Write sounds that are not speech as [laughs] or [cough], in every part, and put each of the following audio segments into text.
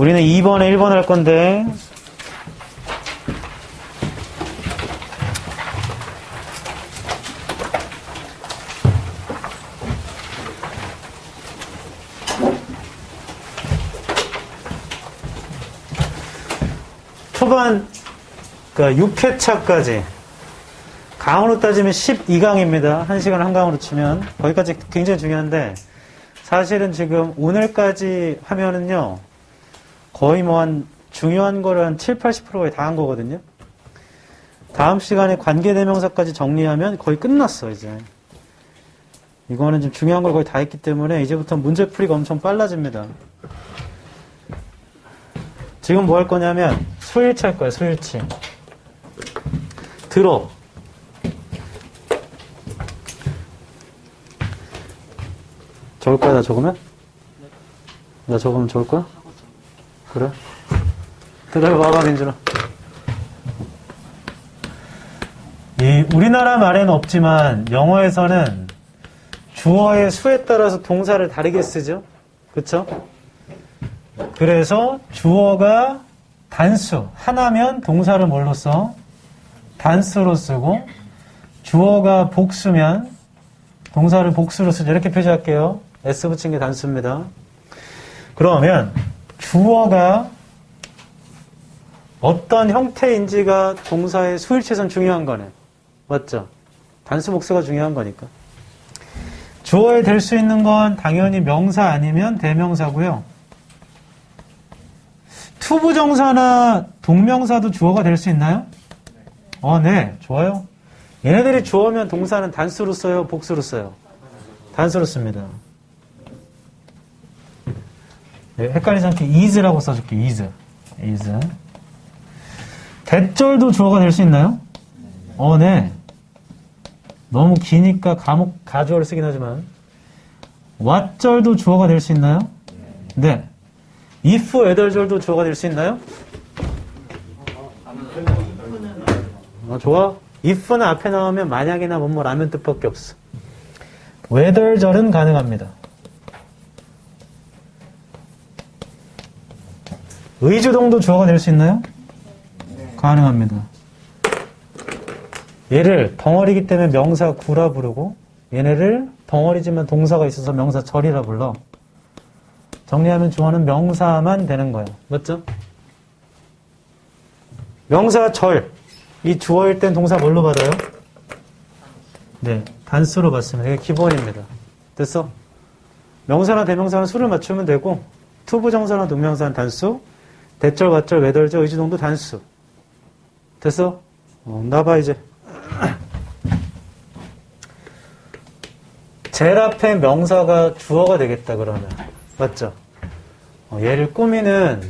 우리는 2번에 1번 할 건데. 초반 그 6회차까지. 강으로 따지면 12강입니다. 1시간 한강으로 치면. 거기까지 굉장히 중요한데 사실은 지금 오늘까지 하면은요 거의 뭐 한 중요한 거를 한 7, 80%에 다 한 거거든요. 다음 시간에 관계대명사까지 정리하면 거의 끝났어 이제. 이거는 좀 중요한 걸 거의 다 했기 때문에 이제부터 문제풀이가 엄청 빨라집니다. 지금 뭐 할 거냐면 수일치 할 거야 수일치. 들어. 적을 거야, 나 적으면? 나 적으면 적을 거야? 그래? 기다려봐봐, 민준아. 이, 우리나라 말에는 없지만, 영어에서는 주어의 수에 따라서 동사를 다르게 쓰죠? 그쵸? 그래서 주어가 단수, 하나면 동사를 뭘로 써? 단수로 쓰고, 주어가 복수면 동사를 복수로 쓰죠. 이렇게 표시할게요. S 붙인 게 단수입니다. 그러면 주어가 어떤 형태인지가 동사의 수일체선 중요한 거네. 맞죠? 단수 복수가 중요한 거니까. 주어에 될 수 있는 건 당연히 명사 아니면 대명사고요. 투부정사나 동명사도 주어가 될 수 있나요? 어, 네. 좋아요. 얘네들이 주어면 동사는 단수로 써요? 복수로 써요? 단수로 씁니다. 네, 헷갈리지 않게 is라고 써줄게. is. is. 대절도 주어가 될 수 있나요? 어, 네. 너무 기니까 가목, 가주어를 쓰긴 하지만 what절도 주어가 될 수 있나요? 네. if, 애덜절도 주어가 될 수 있나요? 어, 좋아. if는 앞에 나오면 만약이나 뭐뭐 라면 뜻밖에 없어. whether절은 가능합니다. 의주동도 주어가 될 수 있나요? 가능합니다. 얘를 덩어리기 때문에 명사 구라 부르고 얘네를 덩어리지만 동사가 있어서 명사 절이라 불러. 정리하면 주어는 명사만 되는 거예요. 맞죠? 명사 절. 이 주어일 땐 동사 뭘로 받아요? 네, 단수로 받습니다. 이게 기본입니다. 됐어? 명사나 대명사는 수를 맞추면 되고 투부정사나 동명사는 단수, 대절, 왓절, 외덜절, 의지동도 단수. 됐어? 어, 나봐 이제. [clears throat] 제일 앞에 명사가 주어가 되겠다 그러면 맞죠? 어, 얘를 꾸미는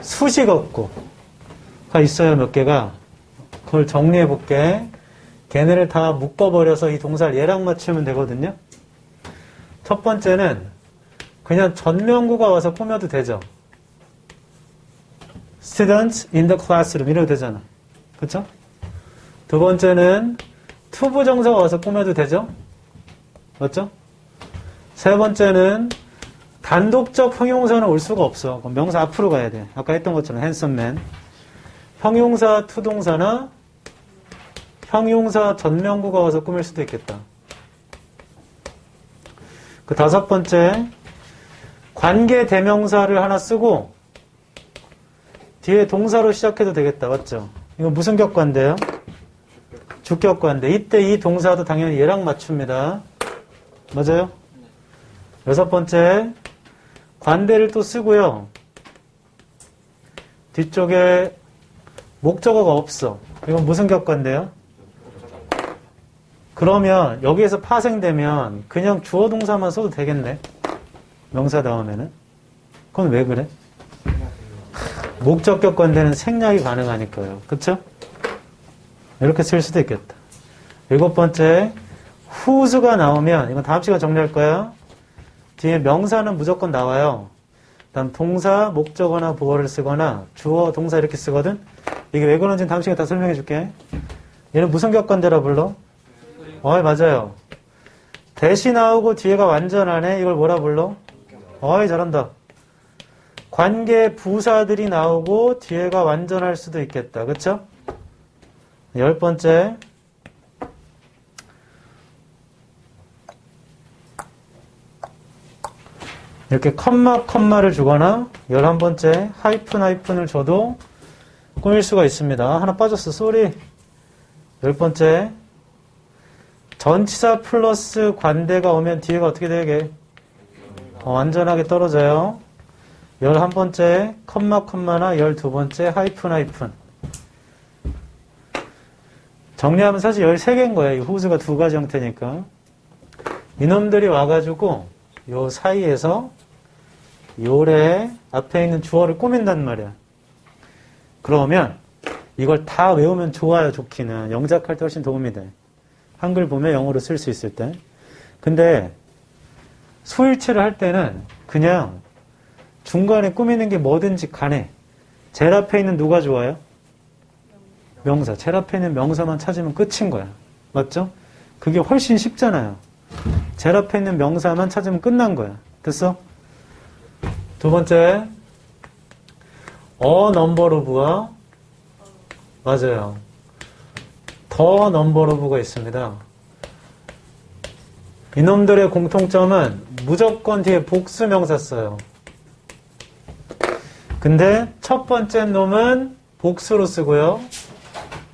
수식 어구가 있어요 몇 개가 그걸 정리해 볼게. 걔네를 다 묶어버려서 이 동사를 얘랑 맞추면 되거든요. 첫 번째는 그냥 전명구가 와서 꾸며도 되죠. Students in the classroom 이래도 되잖아. 그쵸? 두 번째는 투부정사가 와서 꾸며도 되죠? 맞죠? 세 번째는 단독적 형용사는 올 수가 없어. 그럼 명사 앞으로 가야 돼. 아까 했던 것처럼 handsome 형용사 투동사나 형용사 전명구가 와서 꾸밀 수도 있겠다. 그 다섯 번째, 관계 대명사를 하나 쓰고 뒤에 동사로 시작해도 되겠다. 맞죠? 이거 무슨 격관인데요? 주격관인데 이때 이 동사도 당연히 얘랑 맞춥니다. 맞아요? 여섯 번째, 관대를 또 쓰고요. 뒤쪽에 목적어가 없어. 이건 무슨 격관인데요? 그러면 여기에서 파생되면 그냥 주어 동사만 써도 되겠네. 명사 다음에는. 그건 왜 그래? 목적 격 관대는 생략이 가능하니까요. 그쵸? 이렇게 쓸 수도 있겠다. 일곱 번째, 후수가 나오면, 이건 다음 시간 정리할 거야. 뒤에 명사는 무조건 나와요. 다음 동사, 목적어나 보어를 쓰거나 주어, 동사 이렇게 쓰거든. 이게 왜 그런지는 다음 시간에 다 설명해 줄게. 얘는 무슨 격관대라 불러? 어이, 맞아요. 대시 나오고 뒤에가 완전하네. 이걸 뭐라 불러? 어이, 잘한다. 관계 부사들이 나오고 뒤에가 완전할 수도 있겠다. 그쵸? 열 번째. 이렇게 컴마 컴마를 주거나 열한 번째 하이픈 하이픈을 줘도 꾸밀 수가 있습니다. 하나 빠졌어. 쏘리. 열 번째. 전치사 플러스 관대가 오면 뒤에가 어떻게 되게? 어, 완전하게 떨어져요. 열한 번째 컴마 컴마나 열두 번째 하이픈 하이픈. 정리하면 사실 13개인 거예요. 이 호수가 두 가지 형태니까. 이놈들이 와가지고 요 사이에서 요래 앞에 있는 주어를 꾸민단 말이야. 그러면 이걸 다 외우면 좋아요, 좋기는. 영작할 때 훨씬 도움이 돼. 한글 보면 영어로 쓸 수 있을 때. 근데 소일체를 할 때는 그냥 중간에 꾸미는 게 뭐든지 간에 제일 앞에 있는 누가 좋아요? 명사. 제일 앞에 있는 명사만 찾으면 끝인 거야. 맞죠? 그게 훨씬 쉽잖아요. 제일 앞에 있는 명사만 찾으면 끝난 거야. 됐어? 두 번째, 어 넘버 오브가 맞아요. 더 넘버 오브가 있습니다. 이놈들의 공통점은 무조건 뒤에 복수 명사 써요. 근데 첫 번째 놈은 복수로 쓰고요.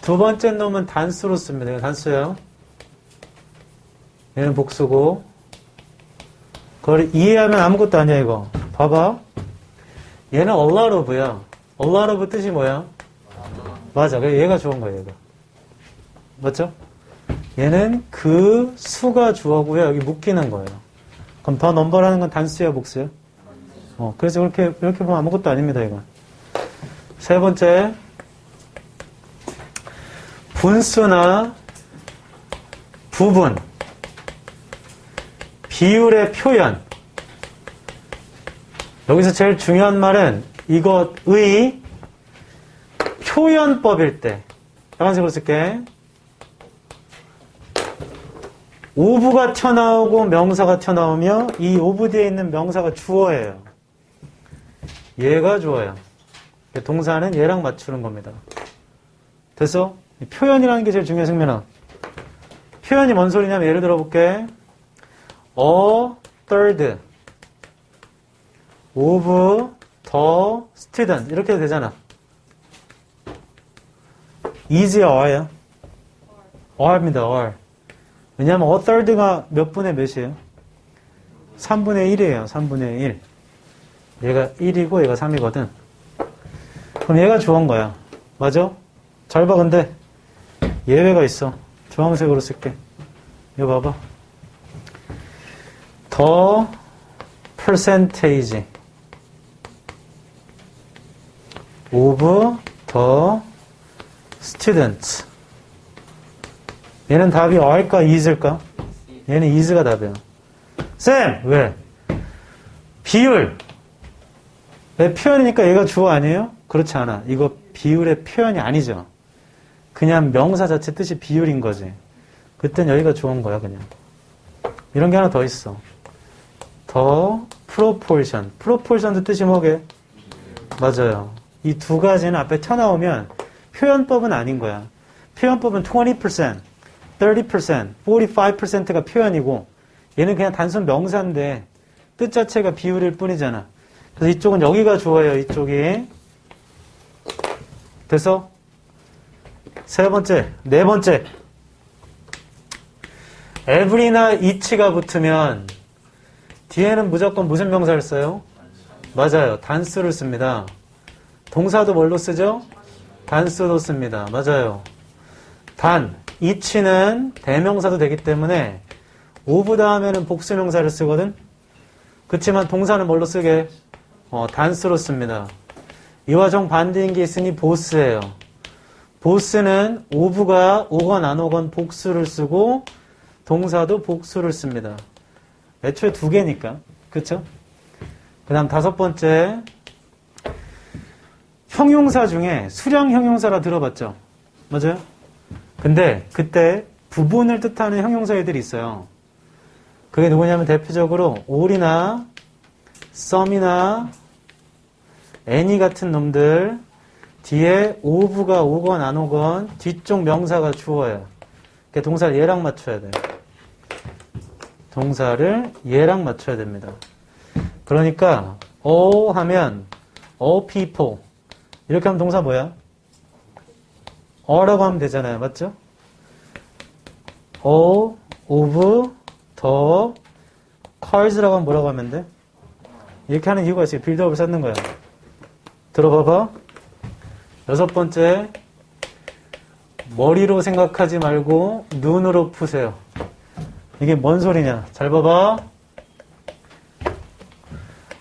두 번째 놈은 단수로 씁니다. 이거 단수예요. 얘는 복수고. 그걸 이해하면 아무것도 아니야, 이거. 봐봐. 얘는 lot of 뜻이 뭐야? 맞아. 그래 얘가 좋은 거야, 얘가. 맞죠? 얘는 그 수가 주어고요. 여기 묶이는 거예요. 그럼 더 넘버라는 건 단수야, 복수야? 어, 그래서 이렇게, 이렇게 보면 아무것도 아닙니다, 이건. 세 번째. 분수나 부분, 비율의 표현. 여기서 제일 중요한 말은 이것의 표현법일 때. 빨간색으로 쓸게. 오브가 튀어나오고 명사가 튀어나오며 이 오브 뒤에 있는 명사가 주어예요. 얘가 주어요. 동사는 얘랑 맞추는 겁니다. 됐어? 표현이라는 게 제일 중요해, 승민아. 표현이 뭔 소리냐면 예를 들어 볼게. a third of the student 이렇게 해도 되잖아. is or야? or입니다, or. 왜냐하면 a third가 몇 분의 몇이에요? 3분의 1이에요, 3분의 1. 얘가 1이고 얘가 3이거든. 그럼 얘가 좋은 거야. 맞아? 잘 봐, 근데. 예외가 있어. 주황색으로 쓸게. 이거 봐봐. 더 percentage of the students. 얘는 답이 R까 is일까? 얘는 is가 답이야. 쌤! 왜? 비율. 왜 표현이니까 얘가 주어 아니에요? 그렇지 않아. 이거 비율의 표현이 아니죠. 그냥 명사 자체 뜻이 비율인 거지. 그땐 여기가 좋은 거야, 그냥. 이런 게 하나 더 있어. 더 프로포션. 프로포션도 뜻이 뭐게? 맞아요. 이 두 가지는 앞에 튀어나오면 표현법은 아닌 거야. 표현법은 20%, 30%, 45%가 표현이고 얘는 그냥 단순 명사인데 뜻 자체가 비율일 뿐이잖아. 그래서 이쪽은 여기가 좋아요. 이쪽이. 됐어? 세 번째, 네 번째. every나 each가 붙으면 뒤에는 무조건 무슨 명사를 써요? 맞아요. 단수를 씁니다. 동사도 뭘로 쓰죠? 단수로 씁니다. 맞아요. 단, each는 대명사도 되기 때문에 of 다음에는 복수명사를 쓰거든? 그렇지만 동사는 뭘로 쓰게? 어, 단수로 씁니다. 이와 정 반대인 게 있으니 보스예요. 보스는 of가 오건 안 오건 복수를 쓰고 동사도 복수를 씁니다. 애초에 두 개니까. 그쵸? 그 다음 다섯 번째. 형용사 중에 수량 형용사라 들어봤죠? 맞아요? 근데 그때 부분을 뜻하는 형용사 애들이 있어요. 그게 누구냐면 대표적으로 all이나 some이나 any 같은 놈들 뒤에 of가 오건 안 오건 뒤쪽 명사가 주어예요. 그러니까 동사를 얘랑 맞춰야 돼요. 동사를 얘랑 맞춰야 됩니다. 그러니까 all 하면 all people 이렇게 하면 동사 뭐야? all라고 하면 되잖아요. 맞죠? all of the cars라고 하면 뭐라고 하면 돼? 이렇게 하는 이유가 있어요. 빌드업을 쌓는 거야. 들어봐봐. 여섯 번째, 머리로 생각하지 말고 눈으로 푸세요. 이게 뭔 소리냐? 잘 봐봐.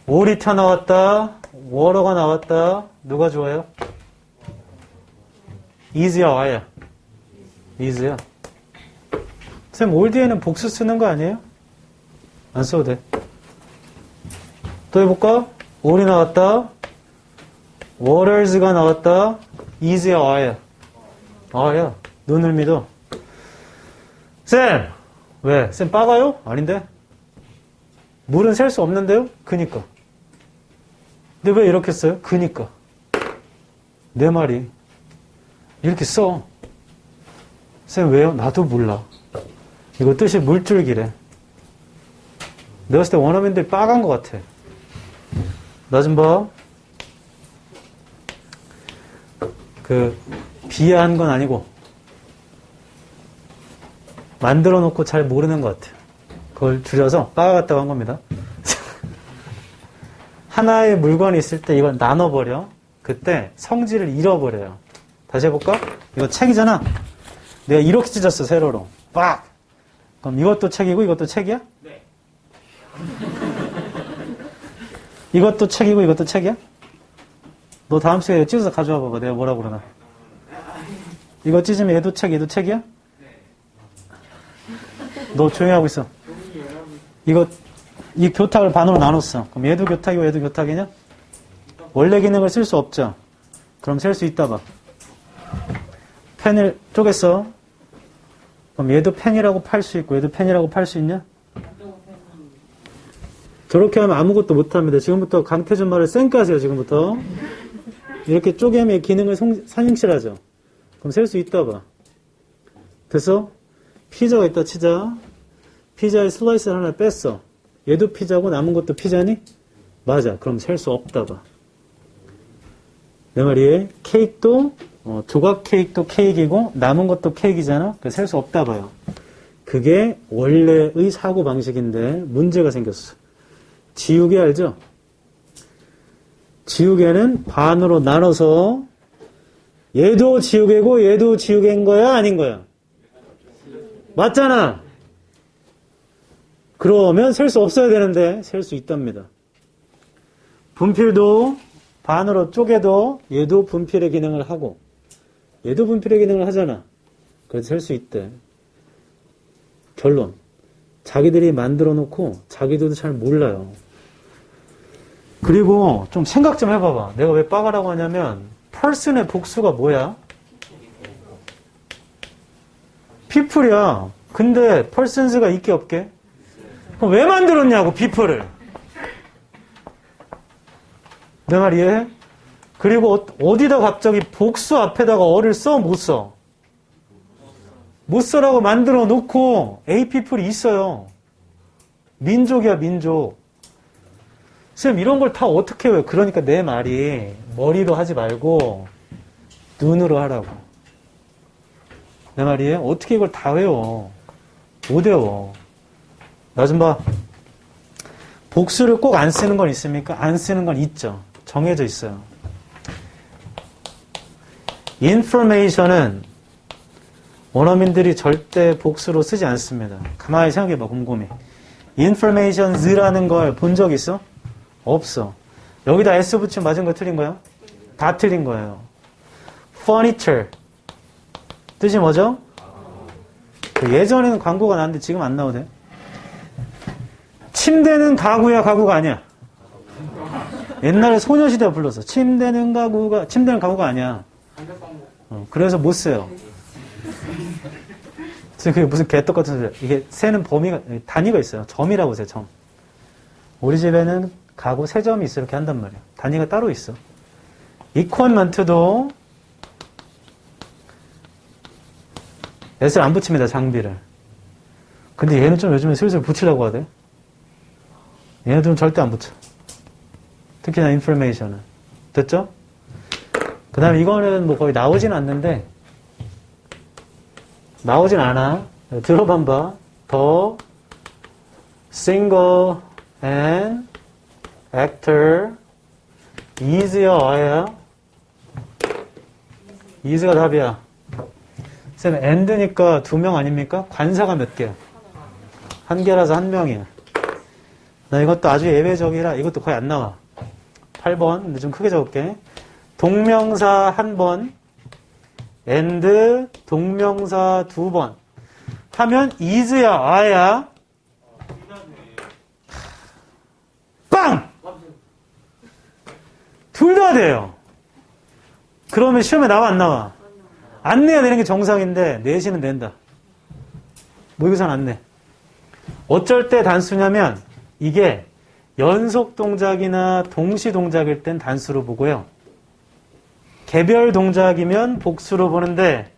올이 튀어 나왔다. 워러가 나왔다. 누가 좋아요? 이즈야, 와야? 이즈야. 쌤, 올 뒤에는 복수 쓰는 거 아니에요? 안 써도 돼. 또 해볼까? 올이 나왔다. Waters가 나왔다. eas야, 와야? 아야. 눈을 믿어. 쌤! 왜? 쌤 빠가요? 아닌데? 물은 셀 수 없는데요? 그니까. 근데 왜 이렇게 써요? 그니까. 내 말이. 이렇게 써. 쌤 왜요? 나도 몰라. 이거 뜻이 물줄기래. 내가 봤을 때 원어민들이 빠간 것 같아. 나 좀 봐. 그, 비하한 건 아니고, 만들어 놓고 잘 모르는 것 같아요. 그걸 줄여서 빠가갔다고 한 겁니다. [laughs] 하나의 물건이 있을 때 이걸 나눠버려. 그때 성질을 잃어버려요. 다시 해볼까? 이거 책이잖아. 내가 이렇게 찢었어, 세로로. 빡! 그럼 이것도 책이고 이것도 책이야? 네. 이것도 책이고 이것도 책이야? 너 다음 시간에 찢어서 가져와 봐봐. 내가 뭐라 그러나. 이거 찢으면 얘도 책, 얘도 책이야? 너 조용히 하고 있어. 이거, 이 교탁을 반으로 나눴어. 그럼 얘도 교탁이고 얘도 교탁이냐? 원래 기능을 쓸 수 없죠. 그럼 셀수 있다 봐. 펜을 쪼갰어. 그럼 얘도 펜이라고 팔 수 있고 얘도 펜이라고 팔 수 있냐? 저렇게 하면 아무것도 못합니다. 지금부터 강태준 말을 쌩까세요, 지금부터. 이렇게 쪼개면 기능을 성- 상행실하죠. 그럼 셀 수 있다 봐. 됐어? 피자가 있다 치자. 피자의 슬라이스를 하나 뺐어. 얘도 피자고 남은 것도 피자니? 맞아. 그럼 셀 수 없다 봐. 내 말이에 케이크도 어, 조각 케이크도 케이크이고 남은 것도 케이크이잖아. 그래서 셀 수 없다 봐요. 그게 원래의 사고 방식인데 문제가 생겼어. 지우개 알죠? 지우개는 반으로 나눠서 얘도 지우개고 얘도 지우개인 거야 아닌 거야? 맞잖아. 그러면 셀 수 없어야 되는데 셀 수 있답니다. 분필도 반으로 쪼개도 얘도 분필의 기능을 하고 얘도 분필의 기능을 하잖아. 그래서 셀 수 있대. 결론. 자기들이 만들어 놓고 자기들도 잘 몰라요. 그리고 좀 생각 좀 해봐봐. 내가 왜 빠가라고 하냐면 person의 복수가 뭐야? people이야. 근데 persons가 있게 없게? 그럼 왜 만들었냐고 people을. 내 말 이해해? 그리고 어- 어디다 갑자기 복수 앞에다가 어를 써? 못 써? 못 써라고 만들어 놓고 A people이 있어요. 민족이야, 민족. 쌤, 이런 걸 다 어떻게 해요? 그러니까 내 말이 머리로 하지 말고 눈으로 하라고. 내 말이에요? 어떻게 이걸 다 외워? 못 외워. 나 좀 봐. 복수를 꼭 안 쓰는 건 있습니까? 안 쓰는 건 있죠. 정해져 있어요. information은 원어민들이 절대 복수로 쓰지 않습니다. 가만히 생각해봐, 곰곰이. informations라는 걸 본 적 있어? 없어. 여기다 S 붙이면 맞은 거 틀린 거야? 다 틀린 거예요. furniture. 뜻이 뭐죠? 그 예전에는 광고가 나왔는데 지금 안 나오네. 침대는 가구야, 가구가 아니야. 옛날에 소녀시대가 불렀어. 침대는 가구가, 침대는 가구가 아니야. 어, 그래서 못 써요. 그래서 그게 무슨 개떡 같은 소리야. 이게 세는 범위가, 단위가 있어요. 점이라고 세요, 점. 우리 집에는 가구 세 점이 있어. 이렇게 한단 말이야. 단위가 따로 있어. equipment도 S를 안 붙입니다, 장비를. 근데 얘는 좀 요즘에 슬슬 붙이려고 하대. 얘네들은 절대 안 붙여. 특히나 information은. 됐죠? 그 다음에 이거는 뭐 거의 나오진 않는데, 나오진 않아. 들어만 봐. 더 single actor easier 어야 easy가 답이야. 쌤, and니까 두 명 아닙니까? 관사가 몇 개야? 한 개라서 한 명이야. 나 이것도 아주 예외적이라 이것도 거의 안 나와. 8번. 근데 좀 크게 적을게. 동명사 한 번, and 동명사 두 번. 하면 is야, 아야. 둘 다 돼요. 그러면 시험에 나와, 안 나와? 안 내야 되는 게 정상인데, 내시는 낸다. 모의고사는 안 내. 어쩔 때 단수냐면, 이게 연속 동작이나 동시 동작일 땐 단수로 보고요. 개별 동작이면 복수로 보는데,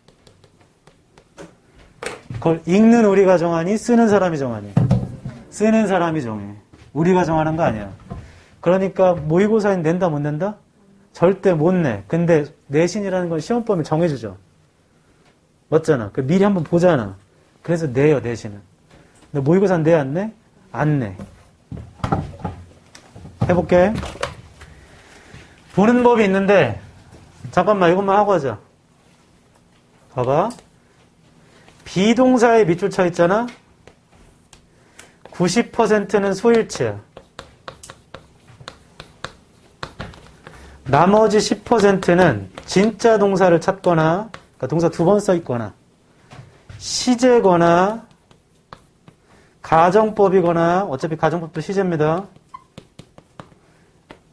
그걸 읽는 우리가 정하니, 쓰는 사람이 정하니. 쓰는 사람이 정해. 우리가 정하는 거 아니야. 그러니까 모의고사엔 낸다 못 낸다? 절대 못 내. 근데 내신이라는 건 시험범위 정해주죠. 맞잖아. 그 미리 한번 보잖아. 그래서 내요 내신은. 근데 모의고사 는 내 안 내? 안 내. 해볼게. 보는 법이 있는데 잠깐만 이것만 하고 하자. 봐봐. 비동사에 밑줄 쳐 있잖아. 90%는 소일체야. 나머지 10%는 진짜 동사를 찾거나, 그러니까 동사 두 번 써 있거나, 시제거나, 가정법이거나, 어차피 가정법도 시제입니다.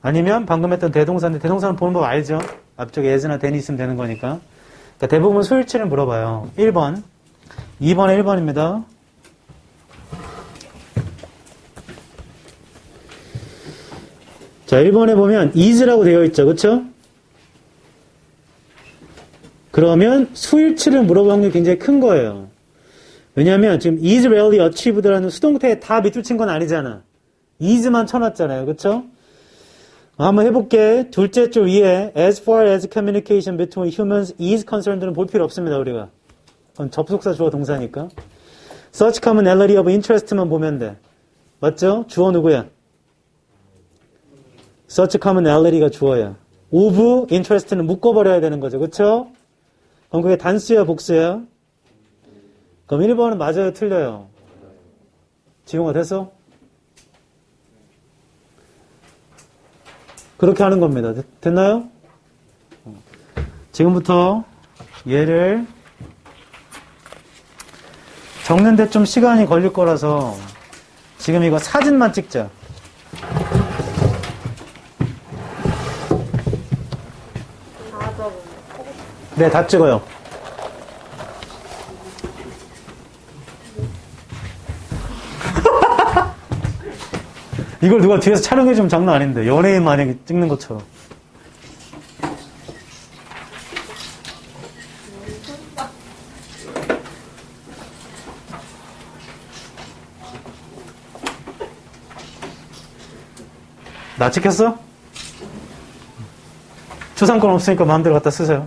아니면 방금 했던 대동사인데, 대동사는 보는 법 알죠? 앞쪽에 예즈나 대니 있으면 되는 거니까. 그러니까 대부분 소일체를 물어봐요. 1번. 2번에 1번입니다. 자, 1번에 보면 is라고 되어 있죠. 그쵸? 그러면 수일치를 물어볼 확률이 굉장히 큰 거예요. 왜냐하면 지금 is rarely achieved라는 수동태에 다 밑줄 친 건 아니잖아. is만 쳐놨잖아요. 그쵸? 한번 해볼게. 둘째 줄 위에 as far as communication between humans is concerned는 볼 필요 없습니다. 우리가. 그건 접속사 주어 동사니까. such commonality of interest만 보면 돼. 맞죠? 주어 누구야? Such commonality가 주어야. of interest는 묶어버려야 되는 거죠. 그쵸? 그럼 그게 단수야, 복수야? 그럼 1번은 맞아요, 틀려요? 지용아 됐어? 그렇게 하는 겁니다. 됐, 됐나요? 지금부터 얘를 적는데 좀 시간이 걸릴 거라서 지금 이거 사진만 찍자. 다 적으면 네, 다 찍어요. [laughs] 이걸 누가 뒤에서 촬영해주면 장난 아닌데. 연예인 만약에 찍는 것처럼. 나 찍혔어? 초상권 없으니까 마음대로 갖다 쓰세요.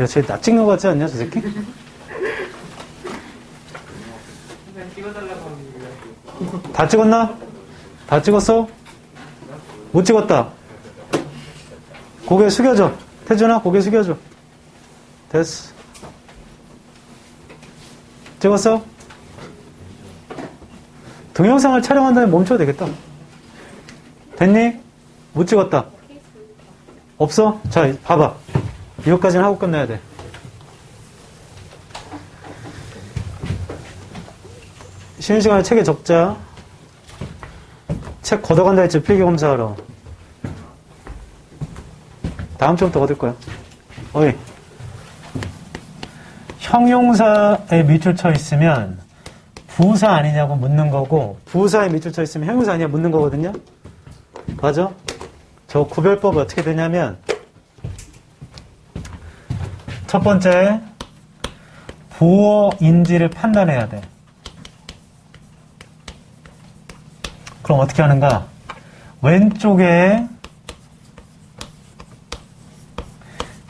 야, 쟤 나 찍는 거 같지 않냐, 저 새끼? 다 찍었나? 다 찍었어? 못 찍었다. 고개 숙여줘. 태준아, 고개 숙여줘. 됐어. 찍었어? 동영상을 촬영한 다음에 멈춰도 되겠다. 됐니? 못 찍었다. 없어? 자, 봐봐. 이것까지는 하고 끝내야 돼. 쉬는 시간에 책에 적자. 책 걷어간다 했지, 필기 검사하러. 다음 주부터 얻을 거야. 어이. 형용사에 밑줄 쳐 있으면 부사 아니냐고 묻는 거고, 부사에 밑줄 쳐 있으면 형용사 아니냐 묻는 거거든요? 맞아? 저 구별법이 어떻게 되냐면 첫 번째 보어인지를 판단해야 돼. 그럼 어떻게 하는가? 왼쪽에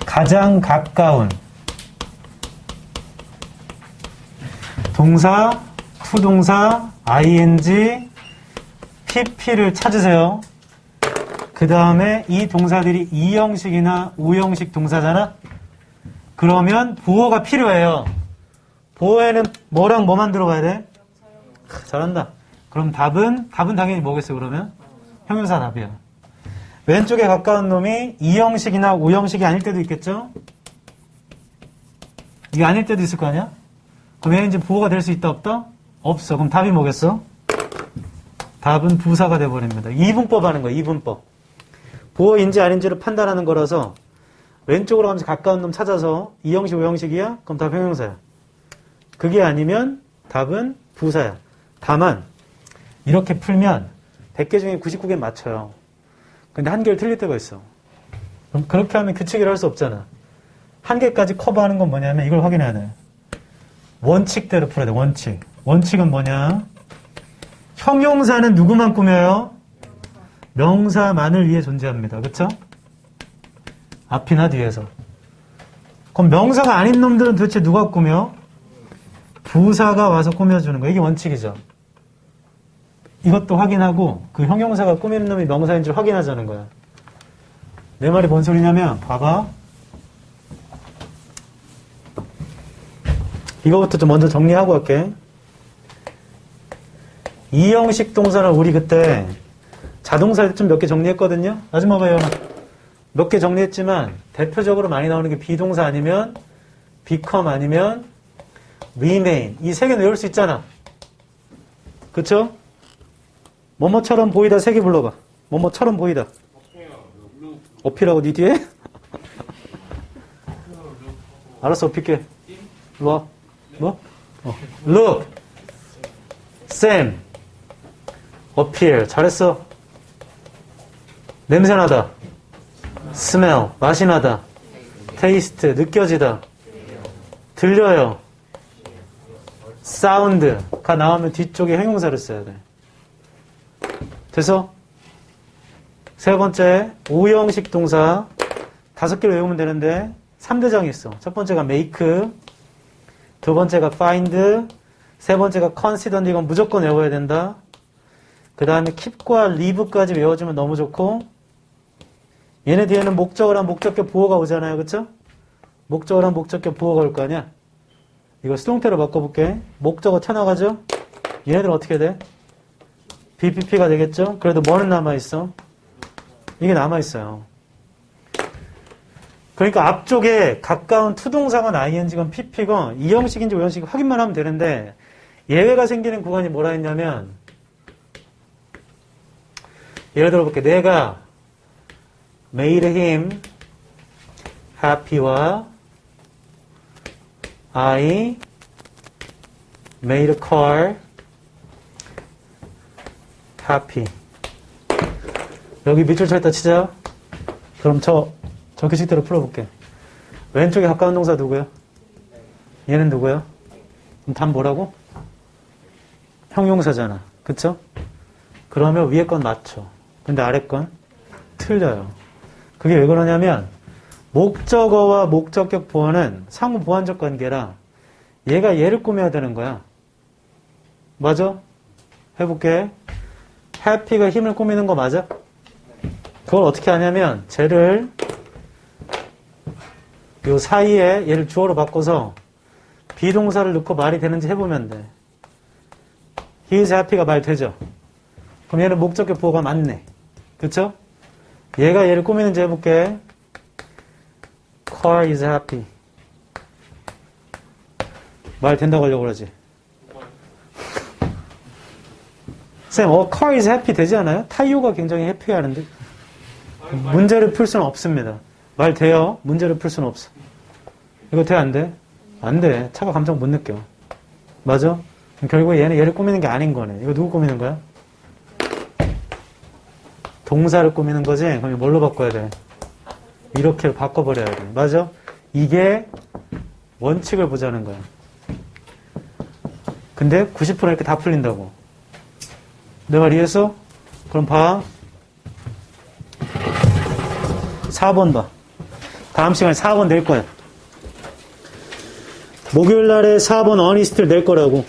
가장 가까운 동사, 투동사, ing, pp를 찾으세요. 그 다음에 이 동사들이 이형식이나 우형식 동사잖아? 그러면 보어가 필요해요. 보어에는 뭐랑 뭐만 들어가야 돼? 크, 잘한다. 그럼 답은, 답은 당연히 뭐겠어요, 그러면? 형용사 답이야. 왼쪽에 가까운 놈이 이형식이나 우형식이 아닐 때도 있겠죠? 이게 아닐 때도 있을 거 아니야? 그럼 얘는 이제 부호가 될 수 있다, 없다? 없어. 그럼 답이 뭐겠어? 답은 부사가 돼버립니다. 이분법 하는 거야, 이분법. 보어인지 아닌지를 판단하는 거라서 왼쪽으로 가면서 가까운 놈 찾아서 이 형식, 우형식이야? 그럼 답 형용사야. 그게 아니면 답은 부사야. 다만 이렇게 풀면 100개 중에 99개 맞춰요. 근데 한 개를 틀릴 때가 있어. 그럼 그렇게 하면 규칙이라 할 수 없잖아. 한 개까지 커버하는 건 뭐냐면 이걸 확인해야 돼. 원칙대로 풀어야 돼, 원칙. 원칙은 뭐냐? 형용사는 누구만 꾸며요? 명사만을 위해 존재합니다. 그쵸? 앞이나 뒤에서. 그럼 명사가 아닌 놈들은 도대체 누가 꾸며? 부사가 와서 꾸며주는 거. 이게 원칙이죠. 이것도 확인하고 그 형용사가 꾸미는 놈이 명사인 줄 확인하자는 거야. 내 말이 뭔 소리냐면 봐봐. 이거부터 좀 먼저 정리하고 할게. 이형식 동사를 우리 그때 자동사를 좀몇 개 정리했거든요. 아줌마 봐요. 몇 개 정리했지만 대표적으로 많이 나오는 게 비동사 아니면 become 아니면 remain 이 세 개는 외울 수 있잖아. 그쵸? 뭐뭐처럼 보이다 세 개 불러봐. 뭐뭐처럼 보이다. 어필하고 니 뒤에? [laughs] 알았어 어필게. 일로 와. 뭐? 어. look. Sam. 어필. 잘했어. 냄새나다. Smell. 맛이 나다. taste. 느껴지다. 들려요. 사운드가 나오면 뒤쪽에 형용사를 써야 돼. 돼서 세 번째 오형식 동사 다섯 개를 외우면 되는데 3대장이 있어. 첫 번째가 make, 두 번째가 find, 세 번째가 consider 이건 무조건 외워야 된다. 그 다음에 keep과 leave까지 외워주면 너무 좋고 얘네 뒤에는 목적어랑 목적격 보호가 오잖아요. 그쵸? 목적어랑 목적격 보호가 올 거 아니야? 이거 수동태로 바꿔볼게. 목적어 쳐나가죠? 얘네들 어떻게 돼? BPP가 되겠죠? 그래도 뭐는 남아있어? 이게 남아있어요. 그러니까 앞쪽에 가까운 투동사건 ing건 pp건 이 형식인지 오 형식 확인만 하면 되는데 예외가 생기는 구간이 뭐라 했냐면 예를 들어 볼게. 내가 him happy와 I made a car happy. 여기 밑줄 쳤다 치자. 그럼 저, 저 규칙대로 풀어볼게. 왼쪽에 가까운 동사 누구야? 얘는 누구야? 그럼 답 뭐라고? 형용사잖아. 그쵸? 그러면 위에 건 맞죠. 근데 아래 건 틀려요. 그게 왜 그러냐면, 목적어와 목적격 보어는 상호 보완적 관계라 얘가 얘를 꾸며야 되는 거야. 맞아? 해볼게. happy가 힘을 꾸미는 거 맞아? 그걸 어떻게 하냐면 쟤를 요 사이에 얘를 주어로 바꿔서 비동사를 넣고 말이 되는지 해보면 돼. he happy가 말 되죠? 그럼 얘는 목적격 보어가 맞네. 그쵸? 얘가 얘를 꾸미는지 해볼게. car is happy. 말 된다고 하려고 그러지. [laughs] 쌤, 어, car is happy 되지 않아요? 타이어가 굉장히 해피 하는데. 문제를 풀 수는 없습니다. 말 돼요? 문제를 풀 수는 없어. 이거 돼, 안 돼? 안 돼. 차가 감정 못 느껴. 맞아? 결국 얘는 얘를 꾸미는 게 아닌 거네. 이거 누구 꾸미는 거야? 동사를 꾸미는 거지? 그럼 뭘로 바꿔야 돼? 이렇게 바꿔버려야 돼. 맞아? 이게 원칙을 보자는 거야. 근데 90% 이렇게 다 풀린다고. 내 말 이해했어? 그럼 봐. 4번 봐. 다음 시간에 4번 낼 거야. 목요일 날에 4번 어니스트를 낼 거라고.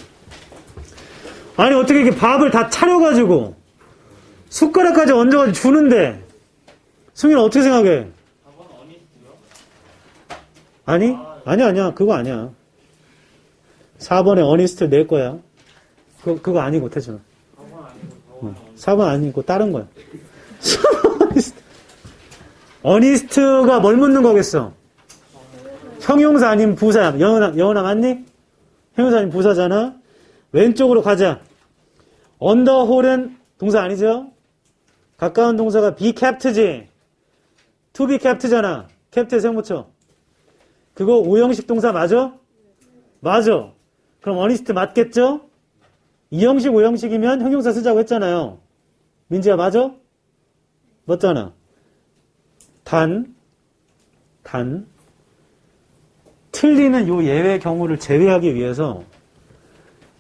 아니, 어떻게 이렇게 밥을 다 차려가지고, 숟가락까지 얹어가지고 주는데, 승윤아 어떻게 생각해? 아니? 아니야, 아니야. 그거 아니야. 4번에 어니스트를 낼 거야. 그거, 그거 아니고, 태준아. 응. 4번 아니고, 다른 거야. [laughs] 어니스트. 어니스트가 뭘 묻는 거겠어? 형용사 아니면 부사. 영어나, 영어나 맞니? 형용사 아니면 부사잖아? 왼쪽으로 가자. 언더홀은 동사 아니죠? 가까운 동사가 be kept지. to be kept잖아. kept에 생붙여. 그거 오형식 동사 맞아? 맞아. 그럼 어니스트 맞겠죠? 이형식, 오형식이면 형용사 쓰자고 했잖아요. 민지야, 맞아? 맞잖아. 단, 단, 틀리는 요 예외 경우를 제외하기 위해서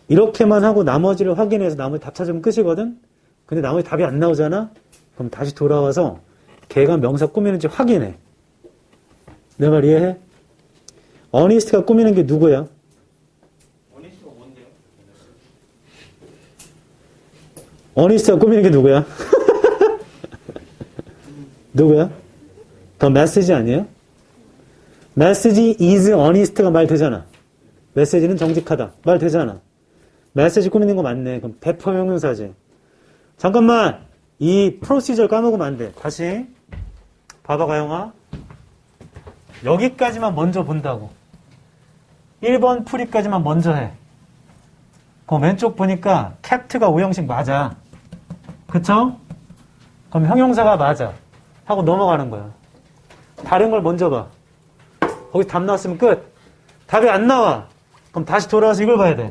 이렇게만 하고 나머지를 확인해서 나머지 답 찾으면 끝이거든? 근데 나머지 답이 안 나오잖아? 그럼 다시 돌아와서 걔가 명사 꾸미는지 확인해. 내 말 이해해? 어니스트가 꾸미는 게 누구야? 어니스트가 꾸미는 게 누구야? [laughs] 누구야? 더 메시지 아니에요? 메시지 is honest가 말 되잖아. 메시지는 정직하다. 말 되잖아. 메시지 꾸미는 거 맞네. 그럼 배포 형용사지. 잠깐만. 이 프로시저 까먹으면 안 돼. 다시. 봐봐, 가영아. 여기까지만 먼저 본다고. 1번 풀이까지만 먼저 해. 그 왼쪽 보니까 캡트가 오형식 맞아. 그쵸? 그럼 형용사가 맞아. 하고 넘어가는 거야. 다른 걸 먼저 봐. 거기 답 나왔으면 끝. 답이 안 나와. 그럼 다시 돌아와서 이걸 봐야 돼.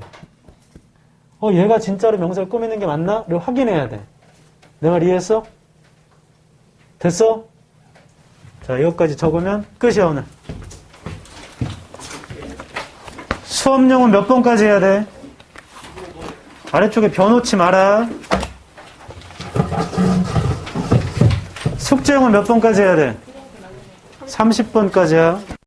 어, 얘가 진짜로 명사를 꾸미는 게 맞나? 를 확인해야 돼. 내 말 이해했어? 됐어? 자, 이것까지 적으면 끝이야, 오늘. 수업용은 몇 번까지 해야 돼? 아래쪽에 벼놓지 마라. 숙제용은 몇 번까지 해야 돼? 30번까지야.